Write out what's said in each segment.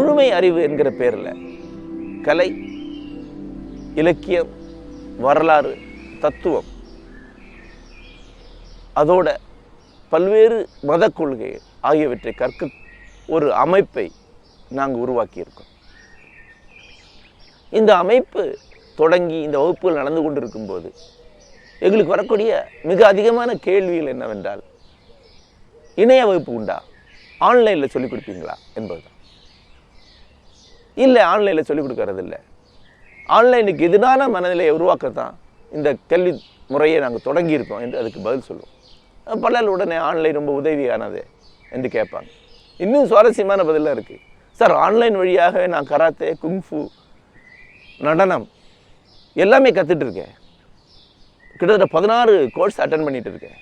முழுமை அறிவு என்கிற பேரில் கலை இலக்கியம் வரலாறு தத்துவம் அதோட பல்வேறு மத கொள்கை ஆகியவற்றை கற்க ஒரு அமைப்பை நாங்கள் உருவாக்கியிருக்கோம். இந்த அமைப்பு தொடங்கி இந்த வகுப்புகள் நடந்து கொண்டிருக்கும்போது எங்களுக்கு வரக்கூடிய மிக அதிகமான கேள்விகள் என்னவென்றால் இணைய வகுப்பு உண்டா? ஆன்லைனில் சொல்லிக் கொடுப்பீங்களா? என்பது இல்லை ஆன்லைனில் சொல்லிக் கொடுக்கறது இல்லை ஆன்லைனுக்கு எதிரான மனநிலையை உருவாக்கத்தான் இந்த கல்வி முறையை நாங்கள் தொடங்கியிருக்கோம் என்று அதுக்கு பதில் சொல்லுவோம். பலர் உடனே ஆன்லைன் ரொம்ப உதவியானது என்று கேட்பாங்க. இன்னும் சுவாரஸ்யமான பதிலாக இருக்குது சார் ஆன்லைன் வழியாகவே நான் கராத்தே குங்ஃபு நடனம் எல்லாமே கற்றுட்ருக்கேன் கிட்டத்தட்ட பதினாறு கோர்ஸ் அட்டன் பண்ணிகிட்டு இருக்கேன்.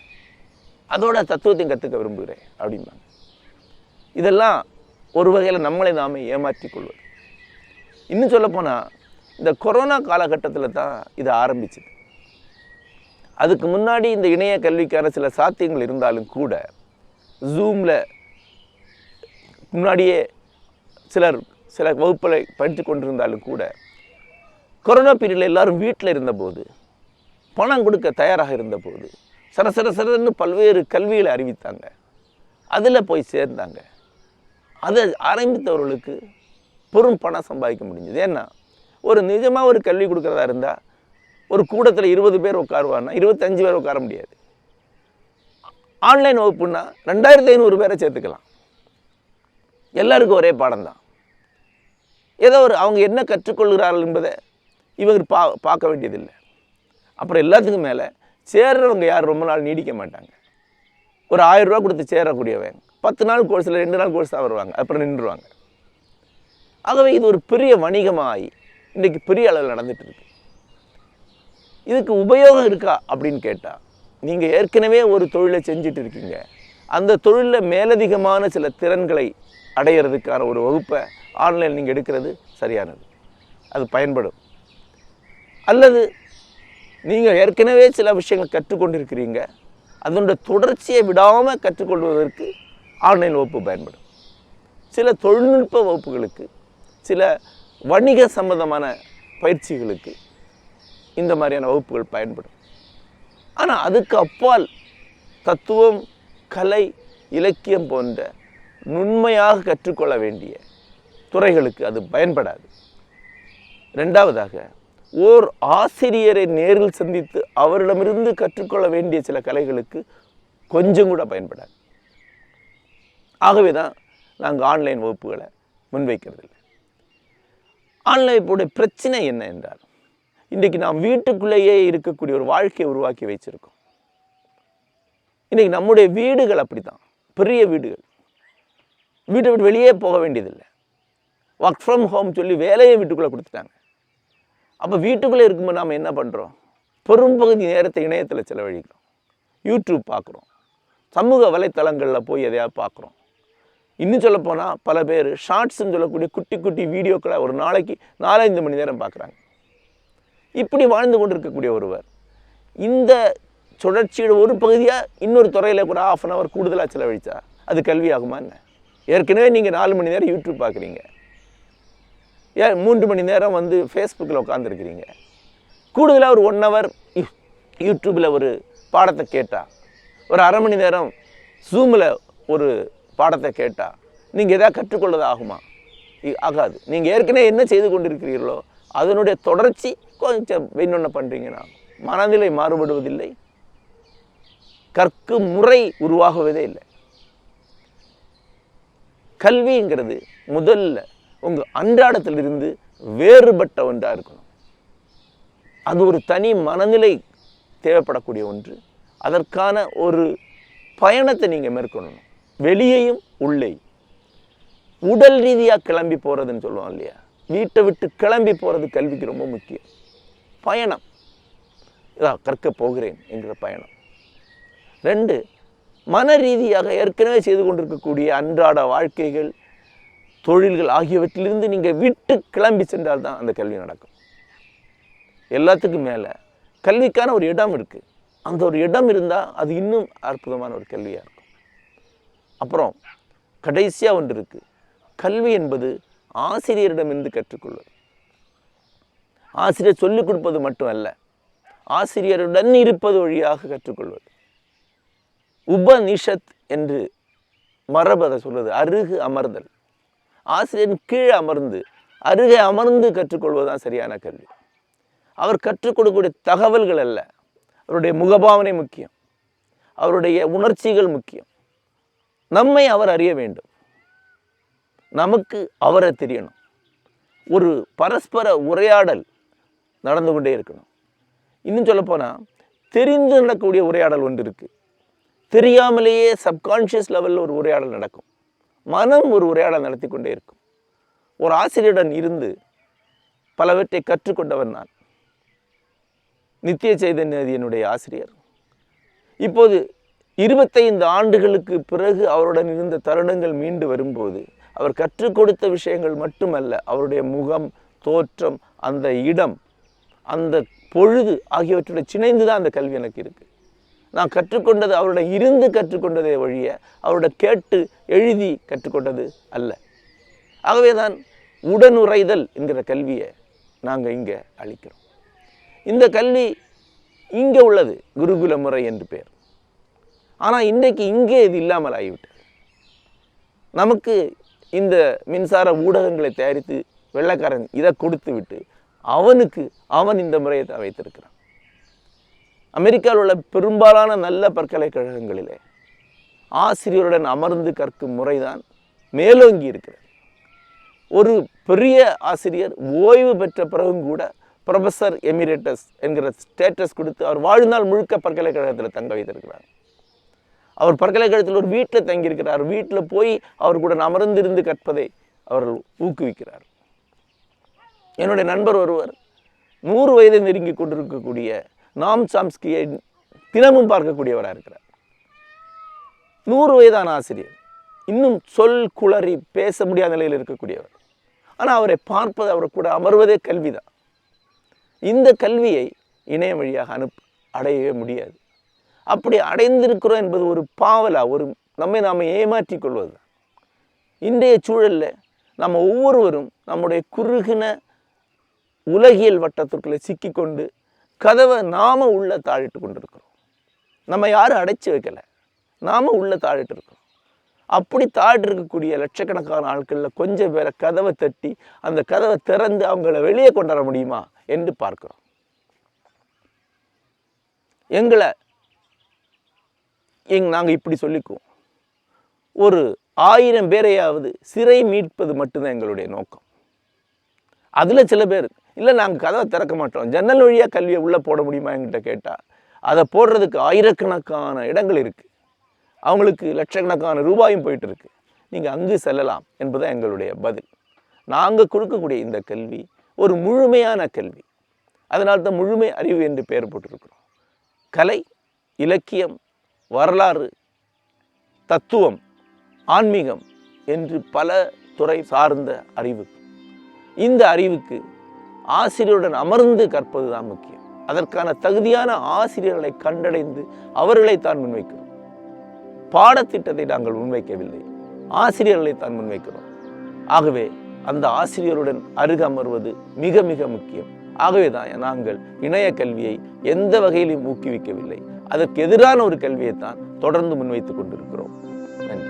அதோட தத்துவத்தையும் கற்றுக்க விரும்புகிறேன் அப்படிம்பாங்க. இதெல்லாம் ஒரு வகையில் நம்மளை நாமே ஏமாற்றி கொள்வது. இன்னும் சொல்லப்போனால் இந்த கொரோனா காலகட்டத்தில் தான் இது ஆரம்பிச்சது. அதுக்கு முன்னாடி இந்த இணைய கல்விக்கான சில சாத்தியங்கள் இருந்தாலும் கூட ஜூமில் முன்னாடியே சிலர் சில வகுப்புகளை படித்து கொண்டிருந்தாலும் கூட கொரோனா பீரியடில் எல்லாரும் வீட்டில் இருந்தபோது பணம் கொடுக்க தயாராக இருந்தபோது சர சர சரன்னு பல்வேறு கல்விகளை அறிவித்தாங்க. அதில் போய் சேர்ந்தாங்க. அதை ஆரம்பித்தவர்களுக்கு பெரும் பணம் சம்பாதிக்க முடிஞ்சது. ஏன்னா ஒரு நிஜமாக ஒரு கல்வி கொடுக்குறதா இருந்தால் ஒரு கூடத்தில் இருபது பேர் உட்காருவான்னா இருபத்தஞ்சு பேர் உட்கார முடியாது. ஆன்லைன் வகுப்புன்னா ரெண்டாயிரத்தி ஐநூறு பேரை சேர்த்துக்கலாம். எல்லாருக்கும் ஒரே பாடம் தான் ஏதோ ஒரு அவங்க என்ன கற்றுக்கொள்கிறார்கள் என்பதை இவங்க பா பார்க்க வேண்டியதில்லை. அப்புறம் எல்லாத்துக்கும் மேலே சேர்றவங்க யார் ரொம்ப நாள் நீடிக்க மாட்டாங்க. ஒரு ஆயிரம் ரூபா கொடுத்து சேரக்கூடியவன் பத்து நாள் கோர்ஸில் ரெண்டு நாள் கோர்ஸ் தான் வருவாங்க அப்புறம் நின்றுவாங்க ஆகவே இது ஒரு பெரிய வணிகமாகி இன்றைக்கி பெரிய அளவில் நடந்துட்டு இருக்கு இதுக்கு உபயோகம் இருக்கா அப்படின்னு கேட்டால் நீங்கள் ஏற்கனவே ஒரு தொழிலை செஞ்சுட்டு இருக்கீங்க. அந்த தொழிலில் மேலதிகமான சில திறன்களை அடையிறதுக்கான ஒரு வகுப்பை ஆன்லைன் நீங்கள் எடுக்கிறது சரியானது. அது பயன்படும். அல்லது நீங்கள் ஏற்கனவே சில விஷயங்கள் கற்றுக்கொண்டிருக்கிறீங்க. அதனுடைய தொடர்ச்சியை விடாமல் கற்றுக்கொள்வதற்கு ஆன்லைன் வகுப்பு பயன்படும். சில தொழில்நுட்ப வகுப்புகளுக்கு சில வணிக சம்பந்தமான பயிற்சிகளுக்கு இந்த மாதிரியான வகுப்புகள் பயன்படும். ஆனால் அதுக்கு அப்பால் தத்துவம் கலை இலக்கியம் போன்ற நுண்மையாக கற்றுக்கொள்ள வேண்டிய துறைகளுக்கு அது பயன்படாது. ரெண்டாவதாக ஓர் ஆசிரியரை நேரில் சந்தித்து அவரிடமிருந்து கற்றுக்கொள்ள வேண்டிய சில கலைகளுக்கு கொஞ்சம் கூட பயன்படாது. ஆகவே தான் நாங்கள் ஆன்லைன் வகுப்புகளை முன்வைக்கிறதில்லை. ஆன்லைன் பிரச்சனை என்ன என்றால் இன்றைக்கு நாம் வீட்டுக்குள்ளேயே இருக்கக்கூடிய ஒரு வாழ்க்கையை உருவாக்கி வச்சுருக்கோம் இன்றைக்கி நம்முடைய வீடுகள் அப்படி தான் பெரிய வீடுகள். வீட்டை விட்டு வெளியே போக வேண்டியதில்லை. ஒர்க் ஃப்ரம் ஹோம் சொல்லி வேலையை வீட்டுக்குள்ளே கொடுத்துட்டாங்க. அப்போ வீட்டுக்குள்ளே இருக்கும்போது நாம் என்ன பண்ணுறோம்? பெரும்பகுதி நேரத்தை இணையத்தில் செலவழிக்கிறோம். யூடியூப் பார்க்குறோம். சமூக வலைத்தளங்களில் போய் எதையாவது பார்க்குறோம். இன்னும் சொல்லப்போனால் பல பேர் ஷார்ட்ஸ்ன்னு சொல்லக்கூடிய குட்டி குட்டி வீடியோக்களை ஒரு நாளைக்கு நாலஞ்சு மணி நேரம் பார்க்குறாங்க. இப்படி வாழ்ந்து கொண்டிருக்கக்கூடிய ஒருவர் இந்த சுழற்சியோட ஒரு பகுதியாக இன்னொரு துறையில் கூட ஆஃப் அன் ஹவர் கூடுதலாக செலவழித்தா அது கல்வி ஆகுமா என்ன? ஏற்கனவே நீங்கள் நாலு மணி நேரம் யூடியூப் பார்க்குறீங்க. ஏன் மூன்று மணி நேரம் வந்து ஃபேஸ்புக்கில் உட்காந்துருக்கிறீங்க கூடுதலாக ஒரு ஒன் ஹவர் யூடியூப்பில் ஒரு பாடத்தை கேட்டால் ஒரு அரை மணி நேரம் ஜூமில் ஒரு பாடத்தை கேட்டால் நீங்கள் எதாவது கற்றுக்கொள்வது ஆகுமா? ஆகாது. நீங்கள் ஏற்கனவே என்ன செய்து கொண்டிருக்கிறீர்களோ அதனுடைய தொடர்ச்சி கொஞ்சம் இன்னொன்று பண்ணுறீங்கன்னா மனநிலை மாறுபடுவதில்லை. கற்கும் முறை உருவாகுவதே இல்லை. கல்விங்கிறது முதல்ல உங்கள் அன்றாடத்திலிருந்து வேறுபட்ட ஒன்றாக இருக்கணும். அது ஒரு தனி மனநிலை தேவைப்படக்கூடிய ஒன்று. அதற்கான ஒரு பயணத்தை நீங்கள் மேற்கொள்ளணும். வெளியேயும் உள்ளே. உடல் ரீதியாக கிளம்பி போகிறதுன்னு சொல்லுவோம் இல்லையா? வீட்டை விட்டு கிளம்பி போகிறது கல்விக்கு ரொம்ப முக்கியம். பயணம். இதா கற்க போகிறேன் என்கிற பயணம். ரெண்டு மன ரீதியாக ஏற்கனவே செய்து கொண்டிருக்கக்கூடிய அன்றாட வாழ்க்கைகள் தொழில்கள் ஆகியவற்றிலிருந்து நீங்கள் விட்டு கிளம்பி சென்றால் தான் அந்த கல்வி நடக்கும். எல்லாத்துக்கும் மேலே கல்விக்கான ஒரு இடம் இருக்குது அந்த ஒரு இடம் இருந்தால் அது இன்னும் அற்புதமான ஒரு கல்வியாக இருக்கும். அப்புறம் கடைசியாக ஒன்று இருக்குது கல்வி என்பது ஆசிரியரிடமிருந்து கற்றுக்கொள்வது. ஆசிரியர் சொல்லிக் கொடுப்பது மட்டும் அல்ல ஆசிரியருடன் இருப்பது வழியாக கற்றுக்கொள்வது. உபநிஷத் என்று மரபு அதை அருகு அமர்தல். ஆசிரியரின் கீழே அமர்ந்து அருகே அமர்ந்து கற்றுக்கொள்வதுதான் சரியான கல்வி. அவர் கற்றுக் கொடுக்கக்கூடிய தகவல்கள் அல்ல அவருடைய முகபாவனை முக்கியம் அவருடைய உணர்ச்சிகள் முக்கியம். நம்மை அவர் அறிய வேண்டும். நமக்கு அவரை தெரியணும். ஒரு பரஸ்பர உரையாடல் நடந்து கொண்டே இருக்கணும். இன்னும் சொல்லப்போனால் தெரிந்து நடக்கக்கூடிய உரையாடல் ஒன்று இருக்குது தெரியாமலேயே சப்கான்ஷியஸ் லெவலில் ஒரு உரையாடல் நடக்கும். மனம் ஒரு உரையாடல் நடத்தி கொண்டே இருக்கும். ஒரு ஆசிரியருடன் இருந்து பலவற்றை கற்றுக்கொண்டவன் நான். நித்திய சைதன்யதியனுடைய ஆசிரியர். இப்போது இருபத்தைந்து ஆண்டுகளுக்கு பிறகு அவருடன் இருந்த தருணங்கள் மீண்டு வரும்போது அவர் கற்றுக் கொடுத்த விஷயங்கள் மட்டுமல்ல அவருடைய முகம் தோற்றம் அந்த இடம் அந்த பொழுது ஆகியவற்றோட சிணைந்து தான் அந்த கல்வி எனக்கு இருக்குது நான் கற்றுக்கொண்டது அவருடைய இருந்து கற்றுக்கொண்டதே வழிய அவருடைய கேட்டு எழுதி கற்றுக்கொண்டது அல்ல. ஆகவே தான் உடனுறைதல் என்கிற கல்வியை நாங்கள் இங்கே அளிக்கிறோம். இந்த கல்வி இங்கே உள்ளது குருகுல முறை என்று பேர். ஆனால் இன்றைக்கு இங்கே இது இல்லாமல் ஆகிவிட்டது. நமக்கு இந்த மின்சார ஊடகங்களை தயாரித்து வெள்ளைக்காரன் இதை கொடுத்து விட்டு அவனுக்கு அவன் இந்த முறையை வைத்திருக்கிறான். அமெரிக்காவில் உள்ள பெரும்பாலான நல்ல பல்கலைக்கழகங்களிலே ஆசிரியருடன் அமர்ந்து கற்கும் முறைதான் மேலோங்கி இருக்கிறது. ஒரு பெரிய ஆசிரியர் ஓய்வு பெற்ற பிறகும் கூட ப்ரொஃபஸர் எமிரேட்டஸ் என்கிற ஸ்டேட்டஸ் கொடுத்து அவர் வாழ்நாள் முழுக்க பல்கலைக்கழகத்தில் தங்க வைத்திருக்கிறார். அவர் பல்கலைக்கழகத்தில் ஒரு வீட்டில் தங்கியிருக்கிறார். வீட்டில் போய் அவர் கூட அமர்ந்திருந்து கற்பதை அவர்கள் ஊக்குவிக்கிறார். என்னுடைய நண்பர் ஒருவர் நூறு வயதை நெருங்கி கொண்டிருக்கக்கூடிய நாம் சாம்ஸ்கியை தினமும் பார்க்கக்கூடியவராக இருக்கிறார். நூறு வயதான ஆசிரியர். இன்னும் சொல் குளறி பேச முடியாத நிலையில் இருக்கக்கூடியவர். ஆனால் அவரை பார்ப்பது அவர் கூட அமர்வதே கல்விதான். இந்த கல்வியை இணையம் வழியாக அனுப் அடையவே முடியாது. அப்படி அடைந்திருக்கிறோம் என்பது ஒரு பாவலா ஒரு நம்மை நாம் ஏமாற்றிக் கொள்வது இன்றைய சூழலில் நம்ம ஒவ்வொருவரும் நம்முடைய குறுகின உலகியல் வட்டத்திற்குள்ளே சிக்கிக்கொண்டு கதவை நாம் உள்ளே தாழிட்டு கொண்டிருக்கிறோம். நம்ம யாரும் அடைச்சி வைக்கலை. நாம உள்ளே தாழிட்டு இருக்கிறோம். அப்படி தாழிட்டு இருக்கக்கூடிய லட்சக்கணக்கான ஆட்களில் கொஞ்சம் பேரை கதவை தட்டி அந்த கதவை திறந்து அவங்கள வெளியே கொண்டு வர முடியுமா? என்று பார்க்குறோம். எங்களை எங் நாங்கள் இப்படி சொல்லிக்குவோம். ஒரு ஆயிரம் பேரையாவது சிறை மீட்பது மட்டும்தான் எங்களுடைய நோக்கம். அதில் சில பேர் இல்லை நாங்கள் கதவை திறக்க மாட்டோம். ஜன்னல் வழியாக கல்வியை உள்ளே போட முடியுமா? என்கிட்ட கேட்டால் அதை போடுறதுக்கு ஆயிரக்கணக்கான இடங்கள் இருக்குது அவங்களுக்கு லட்சக்கணக்கான ரூபாயும் போயிட்டு இருக்கு. நீங்கள் அங்கு செல்லலாம். என்பதுதான் எங்களுடைய பதில். நாங்கள் கொடுக்கக்கூடிய இந்த கல்வி ஒரு முழுமையான கல்வி. அதனால் தான் முழுமை அறிவு என்று பெயர் போட்டிருக்கிறோம். கலை இலக்கியம் வரலாறு தத்துவம் ஆன்மீகம் என்று பல துறை சார்ந்த அறிவு. இந்த அறிவுக்கு ஆசிரியருடன் அமர்ந்து கற்பது தான் முக்கியம். அதற்கான தகுதியான ஆசிரியர்களை கண்டடைந்து அவர்களை தான் முன்வைக்கிறோம். பாடத்திட்டத்தை நாங்கள் முன்வைக்கவில்லை. ஆசிரியர்களை தான் முன்வைக்கிறோம். ஆகவே அந்த ஆசிரியருடன் அருகமர்வது மிக மிக முக்கியம். ஆகவே தான் நாங்கள் இணைய கல்வியை எந்த வகையிலும் ஊக்குவிக்கவில்லை. அதற்கு எதிரான ஒரு கல்வியை தான் தொடர்ந்து முன்வைத்துக் கொண்டிருக்கிறோம். நன்றி.